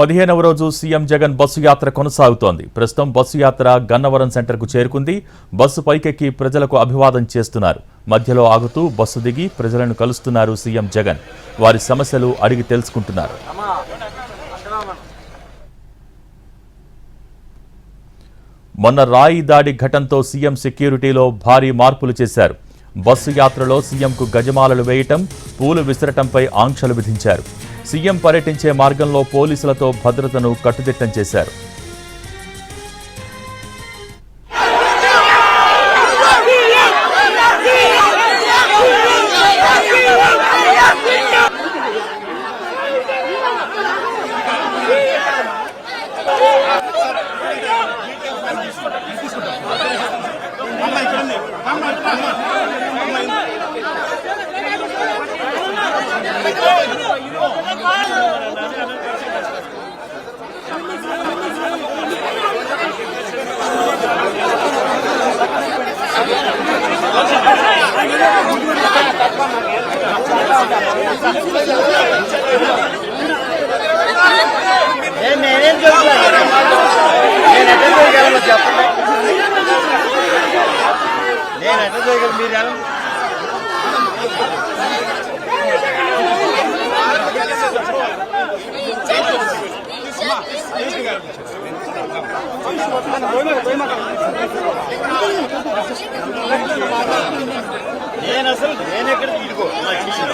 పదిహేనవ రోజు CM Jagan bus యాత్ర కొనసాగుతోంది. ప్రస్తుతం బస్సు యాత్ర గన్నవరం సెంటర్కు చేరుకుంది. బస్సు పైకెక్కి ప్రజలకు అభివాదం చేస్తున్నారు. మధ్యలో ఆగుతూ బస్సు దిగి ప్రజలను కలుస్తున్నారు సీఎం జగన్. వారి సమస్యలు అడిగి తెలుసుకుంటున్నారు. మొన్న రాయి దాడి ఘటనతో సీఎం సెక్యూరిటీలో భారీ మార్పులు చేశారు. బస్సు యాత్రలో సీఎంకు గజమాలలు వేయటం పూలు విసరటంపై ఆంక్షలు విధించారు. సీఎం పర్యటించే మార్గంలో పోలీసులతో భద్రతను కట్టుదిట్టం చేశారు. నేను నేనేం చెప్తాను నేను ఎట్లా చేయగలను చెప్పండి? నేను ఎట్లా చేయగలను మీరు ఎలా? నేను అసలు నేను ఎక్కడ ఇదిగో నాకు ఇచ్చిన.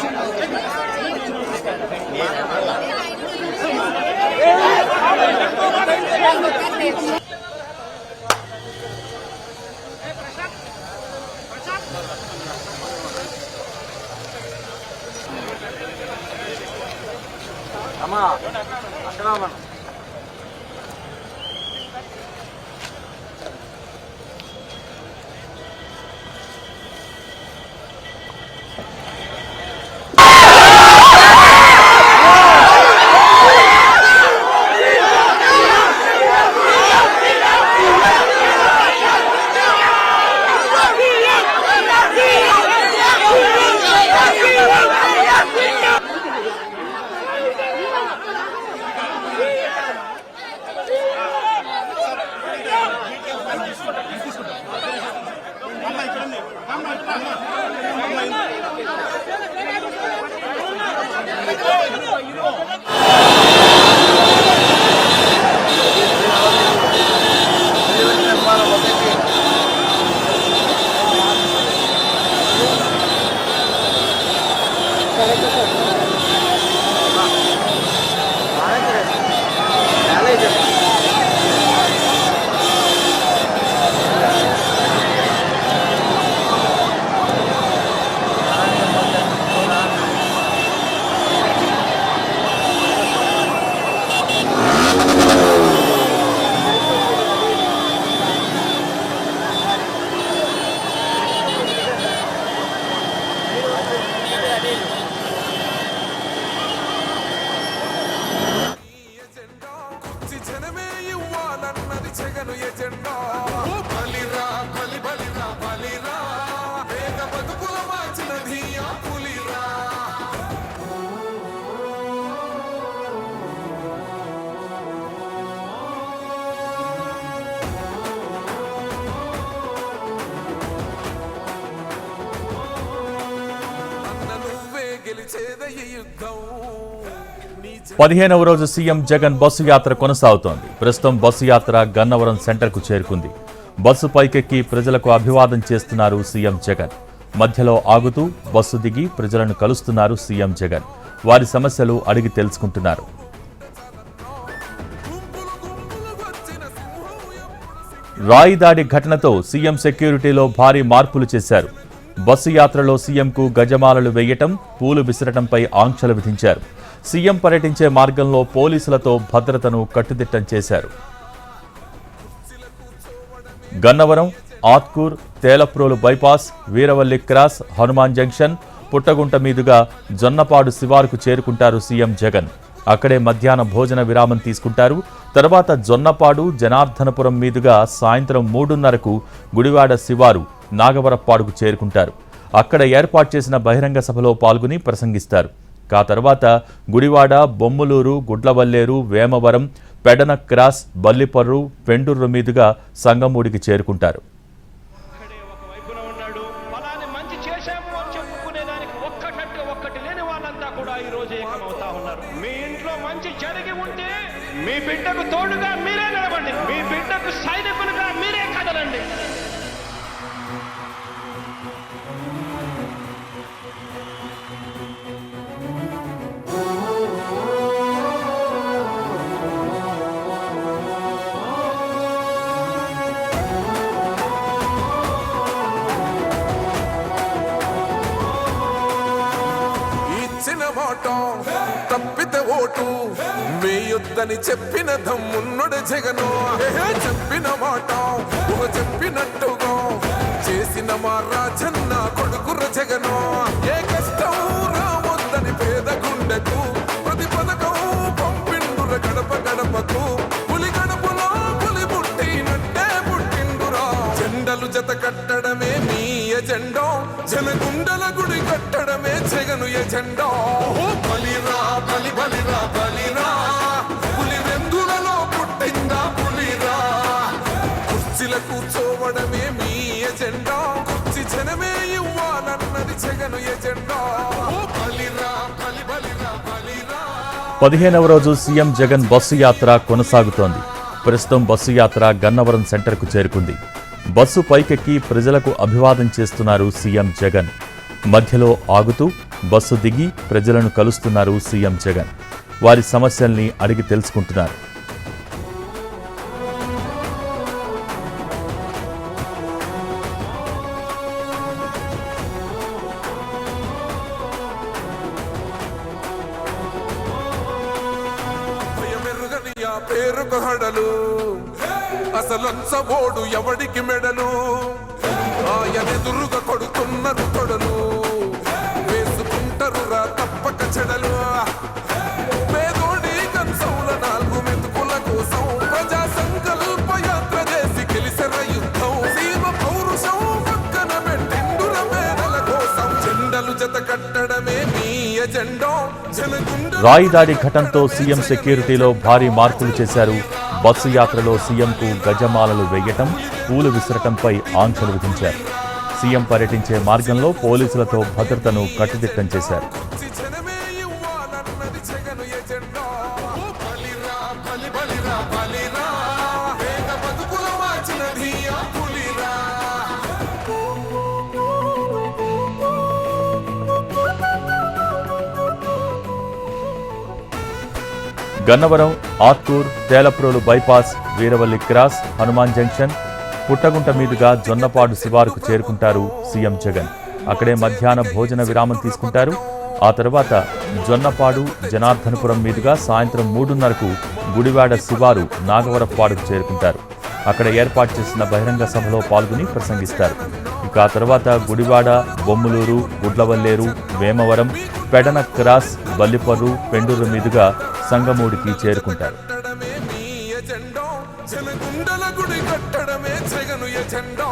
అమ్మా అక్కడ పదిహేనవ రోజు సీఎం జగన్ బస్సు యాత్ర కొనసాగుతోంది. ప్రస్తుతం బస్సు యాత్ర గన్నవరం సెంటర్కు చేరుకుంది. బస్సు పైకెక్కి ప్రజలకు అభివాదం చేస్తున్నారు సీఎం జగన్. మధ్యలో ఆగుతూ బస్సు దిగి ప్రజలను కలుస్తున్నారు సీఎం జగన్. వారి సమస్యలు అడిగి తెలుసుకుంటున్నారు. రాయి దాడి ఘటనతో సీఎం సెక్యూరిటీలో భారీ మార్పులు చేశారు. బస్సు యాత్రలో సీఎంకు గజమాలలు వేయటం పూలు విసరటంపై ఆంక్షలు విధించారు. సీఎం పర్యటించే మార్గంలో పోలీసులతో భద్రతను కట్టుదిట్టం చేశారు. Gannavaram Atkur Telaprolu bypass Veeravalli cross Hanuman junction Puttagunta మీదుగా జొన్నపాడు శివారుకు చేరుకుంటారు సీఎం జగన్. అక్కడే మధ్యాహ్న భోజన విరామం తీసుకుంటారు. తర్వాత జొన్నపాడు జనార్దనపురం మీదుగా సాయంత్రం మూడున్నరకు గుడివాడ శివారు నాగవరప్పాడుకు చేరుకుంటారు. అక్కడ ఏర్పాటు చేసిన బహిరంగ సభలో పాల్గొని ప్రసంగిస్తారు. కా తర్వాత గుడివాడ బొమ్మలూరు గుడ్లవల్లేరు వేమవరం పెడన క్రాస్ బల్లిపర్రు పెండుర్రు మీదుగా సంగమూడికి చేరుకుంటారు. ఇచ్చిన తప్పితే ఓటు వేయొద్దని చెప్పిన దమ్మున్నడు జగను. చెప్పిన మాట చెప్పినట్టుగా చేసిన మా రాజన్న కట్టడమే ఎజెండా బలిరా బలి బలిరా బలిరా. పులి వెందులలో పుట్టిందా పులిరా? కుర్చీల కూర్చోవడమే మీ ఎజెండా. కుర్చీ జనమే ఇవ్వాలన్నది జగను ఎజెండా. బలిరా బలి బలిరా బలిరా. పదిహేనవ రోజు సీఎం జగన్ బస్సు యాత్ర కొనసాగుతోంది. ప్రస్తుతం బస్సు యాత్ర గన్నవరం సెంటర్కు చేరుకుంది. బస్సు పైకెక్కి ప్రజలకు అభివాదం చేస్తున్నారు సీఎం జగన్. మధ్యలో ఆగుతూ బస్సు దిగి ప్రజలను కలుస్తున్నారు సీఎం జగన్. వారి సమస్యల్ని అడిగి తెలుసుకుంటున్నారు. రాయి దాడి ఘటనతో సీఎం సెక్యూరిటీలో భారీ మార్పులు చేశారు. బస్సు యాత్రలో సీఎంకు గజమాలలు వేయటం పూలు విసరటంపై ఆంక్షలు విధించారు. సీఎం పర్యటించే మార్గంలో పోలీసులతో భద్రతను కట్టుదిట్టం చేశారు. Gannavaram Atkur Telaprolu bypass Veeravalli cross Hanuman junction Puttagunta మీదుగా జొన్నపాడు శివారుకు చేరుకుంటారు సీఎం జగన్. అక్కడే మధ్యాహ్న భోజన విరామం తీసుకుంటారు. ఆ తర్వాత జొన్నపాడు జనార్దనపురం మీదుగా సాయంత్రం మూడున్నరకు గుడివాడ శివారు నాగవరపాడుకు చేరుకుంటారు. అక్కడ ఏర్పాటు చేసిన బహిరంగ సభలో పాల్గొని ప్రసంగిస్తారు. ఇక ఆ తర్వాత గుడివాడ బొమ్మలూరు గుడ్లవల్లేరు వేమవరం పెడన క్రాస్ బల్లిపర్రు పెండూరు మీదుగా సంగమూడికి చేరుకుంటారు. కట్టడమే మీ ఎజెండా. జనగుండల గుడి కట్టడమే జగను ఎజెండా.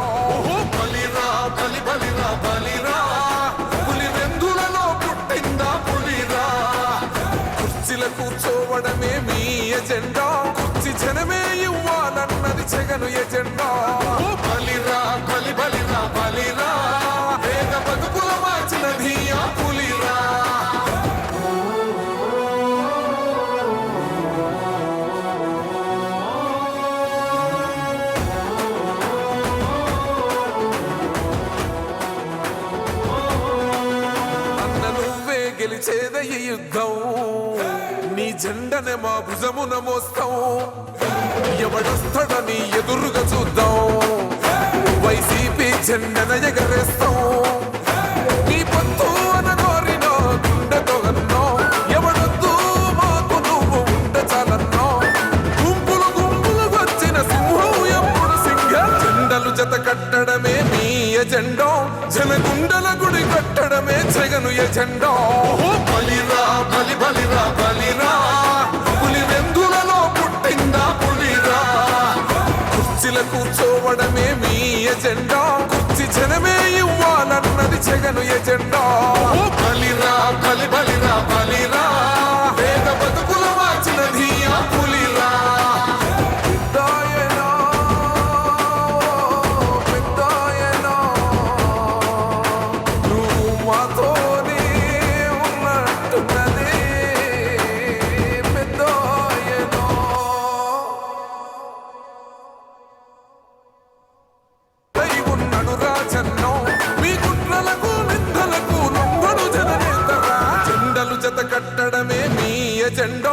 నీ జెండనే మా భుజమున మోస్తాం. ఎవడొస్తాడని ఎదురుగా చూద్దాం. వైసీపీ జెండన ఎగరేస్తాం. నీ పొత్తు అనగోరిన గుండెతో అన్నాం. ఎవడొద్దు మాకు నువ్వు ఉండ చాలన్నాం. గుంపులు గుంపులు వచ్చిన సింహం ఎప్పుడు సింగం జెండలు జత కట్టడమే మీ ఎజెండా. జనగుండల గుడి కట్టడమే జగను ఎజెండా. ఓ బలిరా బలి బలిరా జగను ఎజెండా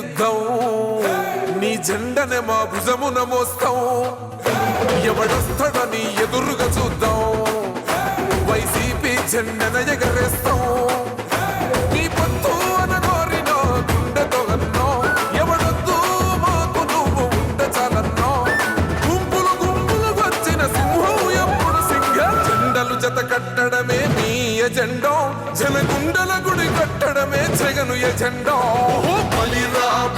యుద్ధం నీ జెండనే మా భుజమున మోస్తాం. ఎవడొస్తాడని ఎదురుగా చూద్దాం. వైసీపీ జెండన ఎగరేస్తాం. నీ పొత్తు అనగోరినో గుండెతో అన్నో. ఎవడొద్దు మాకు నువ్వు ఉండ చాలన్నో. గుంపులు గుంపులు వచ్చిన సింహం ఎప్పుడు సింగం జెండలు జత కట్టడమే మీ ఎజెండో. జనగుండల గుడి కట్టడమే జగను ఎజెండో.